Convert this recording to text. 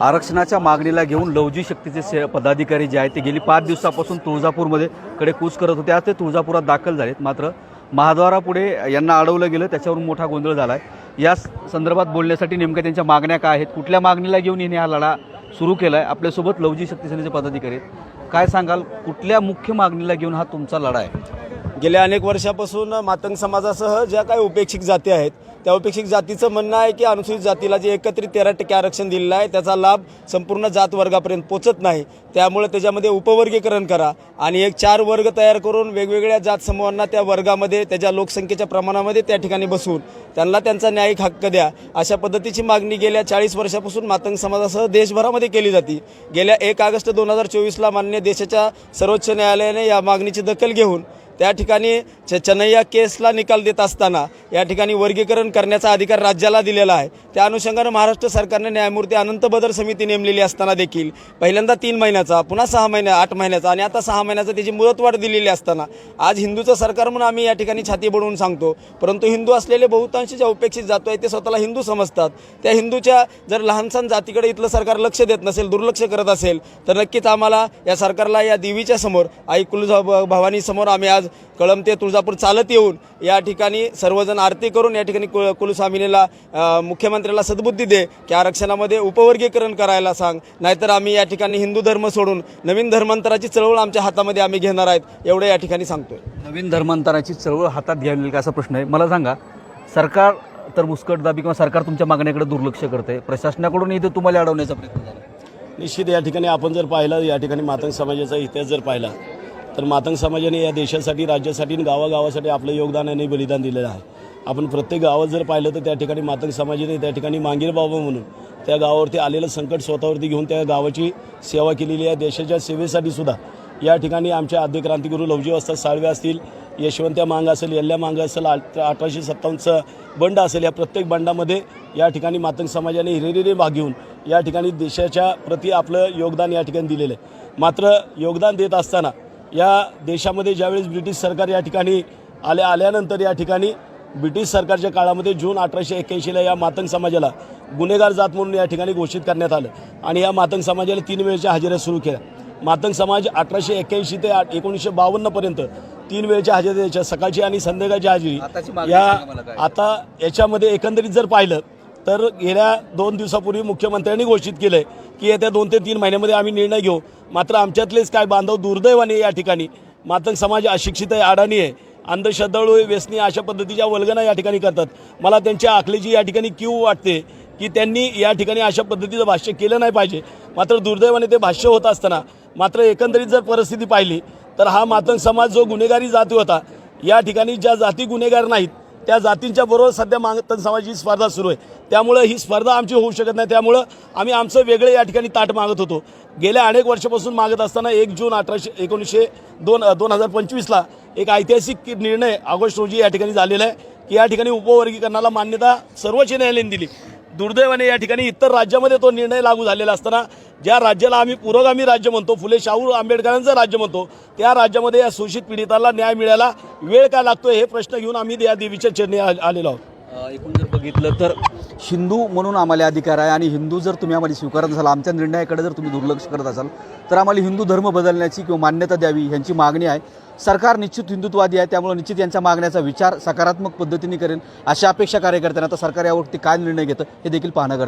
आरक्षणाच्या मागणीला घेऊन लवजी शक्तीचे से पदाधिकारी जे आहेत ते गेली पाच दिवसापासून तुळजापूरमध्ये कडे कूच करत होते. आज ते तुळजापुरात दाखल झालेत. मात्र महाद्वारापुढे यांना अडवलं गेलं. त्याच्यावरून मोठा गोंधळ झाला आहे या संदर्भात बोलण्यासाठी नेमक्या त्यांच्या मागण्या काय आहेत? कुठल्या मागणीला घेऊन यांनी हा लढा सुरू केला आहे आपल्यासोबत लवजी शक्ती सेनेचे पदाधिकारी आहेत. काय सांगाल? कुठल्या मुख्य मागणीला घेऊन हा तुमचा लढा आहे? गेल्या अनेक वर्षापासून मातंग समाजासह ज्या काही उपेक्षित जाती आहेत त्या उपेक्षित जातीचं म्हणणं आहे की अनुसूचित जातीला जे एकत्रित तेरा टक्के आरक्षण दिलेलं आहे त्याचा लाभ संपूर्ण जात वर्गापर्यंत पोचत नाही. त्यामुळे त्याच्यामध्ये उपवर्गीकरण करा आणि एक चार वर्ग तयार करून वेगवेगळ्या जात समूहांना त्या वर्गामध्ये त्याच्या लोकसंख्येच्या प्रमाणामध्ये त्या ठिकाणी बसवून त्यांना त्यांचा न्यायिक हक्क द्या. अशा पद्धतीची मागणी गेल्या चाळीस वर्षापासून मातंग समाजासह देशभरामध्ये केली जाते. गेल्या एक ऑगस्ट दोन हजार चोवीसला मान्य देशाच्या सर्वोच्च न्यायालयाने या मागणीची दखल घेऊन त्या ठिकाणी च चनैया केसला निकाल देत असताना या ठिकाणी वर्गीकरण करण्याचा अधिकार राज्याला दिलेला आहे. त्या अनुषंगानं महाराष्ट्र सरकारने न्यायमूर्ती अनंत बदर समिती नेमलेली असताना देखील पहिल्यांदा तीन महिन्याचा पुन्हा सहा महिन्या आठ महिन्याचा आणि आता सहा महिन्याचा त्याची मुदतवाढ दिलेली असताना आज हिंदूचं सरकार म्हणून आम्ही या ठिकाणी छाती बुडवून सांगतो. परंतु हिंदू असलेले बहुतांश ज्या उपेक्षित जातो आहे ते स्वतःला हिंदू समजतात. त्या हिंदूच्या जर लहानसहान जातीकडे इथलं सरकार लक्ष देत नसेल दुर्लक्ष करत असेल तर नक्कीच आम्हाला या सरकारला या देवीच्या समोर आई कुलजा भवानी समोर आम्ही आज कळम ते तुळजापूर चालत येऊन या ठिकाणी सर्वजण आरती करून या ठिकाणी कुल कुलस्वामिनीला मुख्यमंत्र्याला सद्बुद्धी दे की आरक्षणामध्ये उपवर्गीकरण करायला सांग. नाहीतर आम्ही या ठिकाणी हिंदू धर्म सोडून नवीन धर्मांतराची चळवळ आमच्या हातामध्ये आम्ही घेणार आहेत एवढं या ठिकाणी सांगतोय. नवीन धर्मांतराची चळवळ हातात घ्यावी लागेल का असा प्रश्न आहे. मला सांगा सरकार तर मुस्कटदाबी किंवा सरकार तुमच्या मागण्याकडे दुर्लक्ष करते. प्रशासनाकडून इथं तुम्हाला अडवण्याचा प्रयत्न झाला. निश्चित या ठिकाणी आपण जर पाहिलं या ठिकाणी मातंग समाजाचा इतिहास जर पाहिला तर मातंग समाजाने या देशासाठी राज्यासाठी आणि गावागावासाठी आपलं योगदान आणि बलिदान दिलेलं आहे. आपण प्रत्येक गावात जर पाहिलं तर त्या ठिकाणी मातंग समाजाने त्या ठिकाणी मांगीर बाबा म्हणून त्या गावावरती आलेलं संकट स्वतःवरती घेऊन त्या गावाची सेवा केलेली आहे. देशाच्या सेवेसाठी सुद्धा या ठिकाणी आमच्या आद्य क्रांतिगुरू लवजी असतात साळवे असतील यशवंत्या मांग असेल यल्ल्या मांग असेल आठ- अठराशे सत्तावन्नचं बंड असेल या प्रत्येक बंडामध्ये या ठिकाणी मातंग समाजाने हिरिरीने भाग घेऊन या ठिकाणी देशाच्या प्रती आपलं योगदान या ठिकाणी दिलेलं आहे. मात्र योगदान देत असताना या देशामध्ये ज्यावेळेस ब्रिटिश सरकार या ठिकाणी आले आल्यानंतर या ठिकाणी ब्रिटिश सरकारच्या काळामध्ये जून अठराशे एक्क्याऐंशीला या मातंग समाजाला गुन्हेगार जात म्हणून या ठिकाणी घोषित करण्यात आलं आणि या मातंग समाजाला तीन वेळच्या हजेऱ्या सुरू केल्या मातंग समाज अठराशे एक्क्याऐंशी ते एकोणीसशे बावन्नपर्यंत तीन वेळच्या हजेरी द्यायच्या सकाळची आणि संध्याकाळची हजेरी या? आता याच्यामध्ये एकंदरीत जर पाहिलं तर गेल्या दोन दिवसापूर्वी मुख्यमंत्र्यांनी घोषित केलं आहे की येत्या दोन ते तीन महिन्यामध्ये आम्ही निर्णय घेऊ. मात्र आमच्यातलेच काय बांधव दुर्दैवाने या ठिकाणी. मातंग समाज अशिक्षित आहे अडाणी आहे. अंधश्रद्धाळू व्यसनी अशा पद्धतीच्या वल्गना या ठिकाणी करतात. मला त्यांच्या आखलीची या ठिकाणी क्यू वाटते की त्यांनी या ठिकाणी अशा पद्धतीचं भाष्य केलं नाही पाहिजे. मात्र दुर्दैवाने ते भाष्य होत असताना मात्र एकंदरीत जर परिस्थिती पाहिली तर हा मातंग समाज जो गुन्हेगारी जाती होता या ठिकाणी ज्या जाती गुन्हेगार नाहीत त्या जातींच्या बरोबर सध्या मागतन समाजाची स्पर्धा सुरू आहे. त्यामुळं ही स्पर्धा आमची होऊ शकत नाही. त्यामुळं आम्ही आमचं वेगळे या ठिकाणी ताट मागत होतो. गेल्या अनेक वर्षापासून मागत असताना एक जून अठराशे एकोणीसशे दोन दोन हजार पंचवीसला एक ऐतिहासिक निर्णय ऑगस्ट रोजी या ठिकाणी झालेला आहे की या ठिकाणी उपवर्गीकरणाला मान्यता सर्वोच्च न्यायालयाने दिली. दुर्दैवाने या ठिकाणी इतर राज्यामध्ये तो निर्णय लागू झालेला असताना ज्या राज्याला आम्ही पुरोगामी राज्य म्हणतो फुले शाहू आंबेडकरांचं राज्य म्हणतो त्या राज्यामध्ये या शोषित पीडिताला न्याय मिळायला वेळ का लागतो हे प्रश्न घेऊन आम्ही या देवीच्या चरणी आलेलो आहोत. एकूण जर बघितलं तर हिंदू म्हणून आम्हाला अधिकार आहे आणि हिंदू जर तुम्ही आम्हाला स्वीकारत असाल आमच्या निर्णयाकडे जर तुम्ही दुर्लक्ष करत असाल तर आम्हाला हिंदू धर्म बदलण्याची किंवा मान्यता द्यावी ह्यांची मागणी आहे. सरकार निश्चित हिंदुत्वादी आहे त्यामुळे निश्चित यांच्या मागण्याचा विचार सकारात्मक पद्धतीने करेल अशा अपेक्षा कार्यकर्त्यांना आता सरकार यावरती काय निर्णय घेतं हे देखील पाहणं गरजेचं